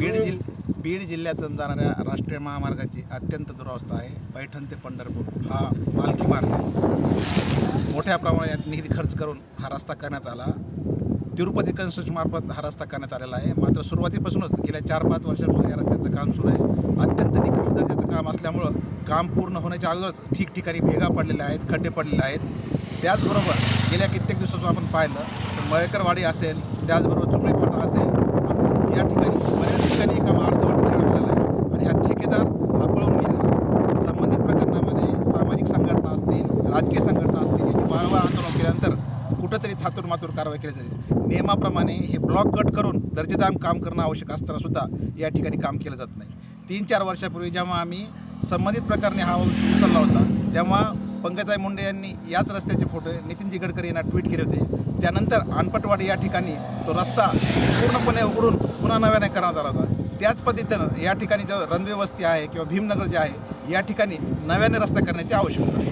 बीड जिल बीड जिल्ह्यातून जाणाऱ्या राष्ट्रीय महामार्गाची अत्यंत दुरावस्था आहे. पैठण ते पंढरपूर हा पालखी मार्ग मोठ्या प्रमाणात निधी खर्च करून हा रस्ता करण्यात आला. तिरुपती कन्स्ट्रक्शनमार्फत हा रस्ता करण्यात आलेला आहे. मात्र सुरुवातीपासूनच गेल्या चार पाच वर्षापासून या रस्त्याचं काम सुरू आहे. अत्यंत निकृष्ट दर्जाचं काम असल्यामुळं काम पूर्ण होण्याच्या अगोदरच ठिकठिकाणी भेगा पडलेल्या आहेत खड्डे पडलेले आहेत. त्याचबरोबर गेल्या कित्येक दिवसातून आपण पाहिलं तर मळेकरवाडी असेल त्याचबरोबर चुंबळी फाटा असेल. या ठिकाणी केल्यानंतर कुठंतरी थातूर मातूर कारवाई केली जाते नियमाप्रमाणे हे ब्लॉक कट करून दर्जेदार काम करणं आवश्यक असताना सुद्धा या ठिकाणी काम केलं जात नाही. तीन चार वर्षापूर्वी जेव्हा आम्ही संबंधित प्रकारे हा उचलला होता तेव्हा पंकजाई मुंडे यांनी याच रस्त्याचे फोटो नितीनजी गडकरी यांना ट्विट केले होते. त्यानंतर अनपटवाडी या ठिकाणी तो रस्ता पूर्णपणे उघडून पुन्हा नव्याने करण्यात आला होता. त्याच पद्धतीनं या ठिकाणी जो रनवे वस्ती आहे किंवा भीमनगर जे आहे या ठिकाणी नव्याने रस्ता करण्याची आवश्यकता आहे.